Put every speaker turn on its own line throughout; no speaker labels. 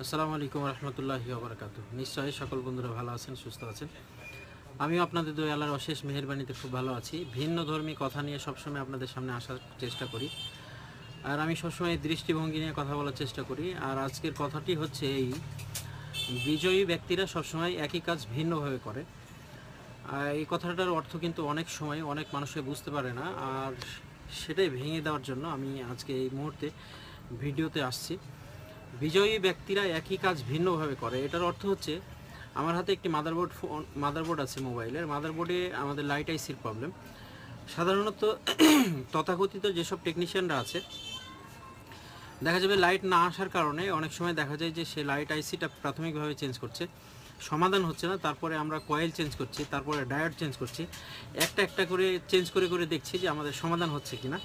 আসসালামু আলাইকুম রহমতুল্লাহি ওবরাকাতু নিশ্চয়ই সকল বন্ধুরা ভালো আছেন, সুস্থ আছেন। আমিও আপনাদের দই আল্লাহর অশেষ মেহেরবানিতে খুব ভালো আছি। ভিন্ন ধর্মী কথা নিয়ে সবসময় আপনাদের সামনে আসার চেষ্টা করি। আর আমি সবসময় দৃষ্টিভঙ্গি নিয়ে কথা বলার চেষ্টা করি। আর আজকের কথাটি হচ্ছে এই, বিজয়ী ব্যক্তিরা সবসময় একই কাজ ভিন্নভাবে করে। এই কথাটার অর্থ কিন্তু অনেক সময় অনেক মানুষে বুঝতে পারে না। আর সেটাই ভেঙে দেওয়ার জন্য আমি আজকে এই মুহূর্তে ভিডিওতে আসছি। বিজয়ী ব্যক্তিরা একই কাজ ভিন্নভাবে করে। এটার অর্থ হচ্ছে, আমার হাতে একটি মাদারবোর্ড ফোন মাদারবোর্ড আছে মোবাইলের মাদারবোর্ডে আমাদের লাইট আইসির প্রবলেম সাধারণত তথাকথিত যেসব টেকনিশিয়ানরা আছে, দেখা যাবে লাইট না আসার কারণে অনেক সময় দেখা যায় যে সে লাইট আইসিটা প্রাথমিকভাবে চেঞ্জ করছে। সমাধান হচ্ছে না, তারপরে আমরা কয়েল চেঞ্জ করছি, তারপরে ডায়োড চেঞ্জ করছি। একটা একটা করে চেঞ্জ করে করে দেখছি যে আমাদের সমাধান হচ্ছে কি না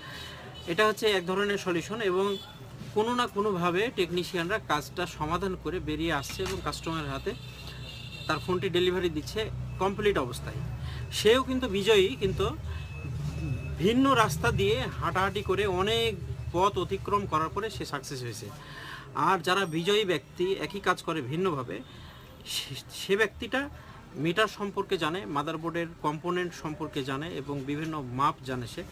এটা হচ্ছে এক ধরনের সলিউশন এবং কোনো না কোনোভাবে টেকনিশিয়ানরা কাজটা সমাধান করে বেরিয়ে আসছে এবং কাস্টমারের হাতে তার ফোনটি ডেলিভারি দিচ্ছে কমপ্লিট অবস্থায়। সেও কিন্তু বিজয়ী, কিন্তু ভিন্ন রাস্তা দিয়ে হাঁটাহাঁটি করে অনেক পথ অতিক্রম করার পরে সে সাকসেস হয়েছে। আর যারা বিজয়ী ব্যক্তি, একই কাজ করে ভিন্নভাবে, সে- ব্যক্তিটা মিটার সম্পর্কে জানে মাদারবোর্ডের কম্পোনেন্ট সম্পর্কে জানে এবং বিভিন্ন মাপ জানে সে।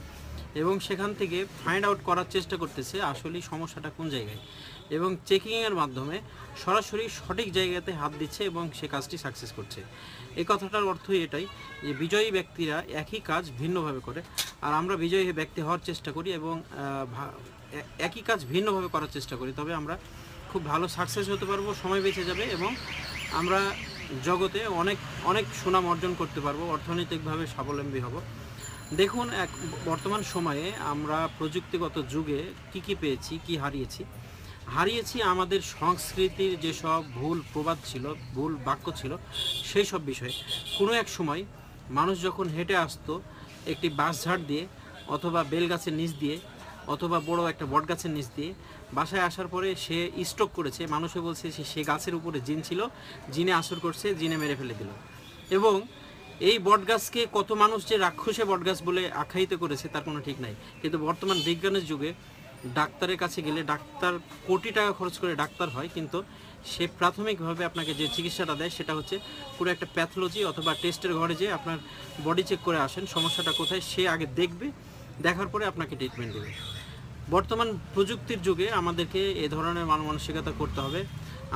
এবং সেখান থেকে ফাইন্ড আউট করার চেষ্টা করতেছে আসলে সমস্যাটা কোন জায়গায়। এবং চেকিংয়ের মাধ্যমে সরাসরি সঠিক জায়গাতে হাত দিচ্ছে এবং সে কাজটি সাকসেস করছে। এই কথাটার অর্থই এটাই যে বিজয়ী ব্যক্তিরা একই কাজ ভিন্নভাবে করে। আর আমরা বিজয়ী ব্যক্তি হওয়ার চেষ্টা করি এবং একই কাজ ভিন্নভাবে করার চেষ্টা করি। তবে আমরা খুব ভালো সাকসেস হতে পারব, সময় বেঁচে যাবে এবং আমরা জগতে অনেক অনেক সুনাম অর্জন করতে পারব, অর্থনৈতিকভাবে স্বাবলম্বী হব। দেখুন, এক বর্তমান সময়ে আমরা প্রযুক্তিগত যুগে কি কি পেয়েছি, কি হারিয়েছি? হারিয়েছি আমাদের সংস্কৃতির যেসব ভুল প্রবাদ ছিল, ভুল বাক্য ছিল, সেই সব বিষয়ে। কোনো এক সময় মানুষ যখন হেঁটে আসতো, একটি বাঁশঝাড় দিয়ে অথবা বেল গাছের নিচ দিয়ে অথবা বড় একটা বট গাছের নিচ দিয়ে বাসায় আসার পরে সে স্ট্রোক করেছে, মানুষে বলছে সে গাছের উপরে জিন ছিল, জিনে আসর করছে, জিনে মেরে ফেলে দিল। এবং এই বটগাছকে কত মানুষ যে রাক্ষসে বটগাছ বলে আখ্যায়িত করেছে, তার কোনো ঠিক নাই। কিন্তু বর্তমান বিজ্ঞানের যুগে ডাক্তারের কাছে গেলে ডাক্তার কোটি টাকা খরচ করে ডাক্তার হয়, কিন্তু সে প্রাথমিকভাবে আপনাকে যে চিকিৎসাটা দেয় সেটা হচ্ছে পুরো একটা প্যাথোলজি অথবা টেস্টের ঘরে যে আপনার বডি চেক করে আসেন সমস্যাটা কোথায়, সে আগে দেখবে, দেখার পরে আপনাকে ট্রিটমেন্ট দেবে। বর্তমান প্রযুক্তির যুগে আমাদেরকে এ ধরনের মান মানসিকতা করতে হবে।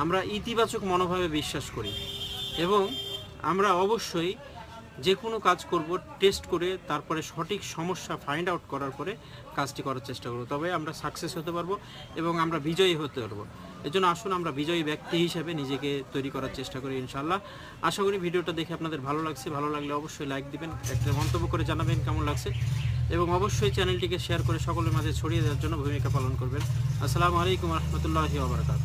আমরা ইতিবাচক মনোভাবে বিশ্বাস করি এবং আমরা অবশ্যই যে কোনো কাজ করব টেস্ট করে তারপরে সঠিক সমস্যা ফাইন্ড আউট করার পরে কাজটি করার চেষ্টা করব। তবে আমরা সাকসেস হতে পারব এবং আমরা বিজয়ী হতে পারব। এজন্য আসুন আমরা বিজয়ী ব্যক্তি হিসেবে নিজেকে তৈরি করার চেষ্টা করি ইনশাল্লাহ আশা করি ভিডিওটা দেখে আপনাদের ভালো লাগছে। ভালো লাগলে অবশ্যই লাইক দিবেন, একটা মন্তব্য করে জানাবেন কেমন লাগছে। এবং অবশ্যই চ্যানেলটিকে শেয়ার করে সকলের মাঝে ছড়িয়ে দেওয়ার জন্য ভূমিকা পালন করবেন। আসসালামু আলাইকুম রহমতুল্লাহি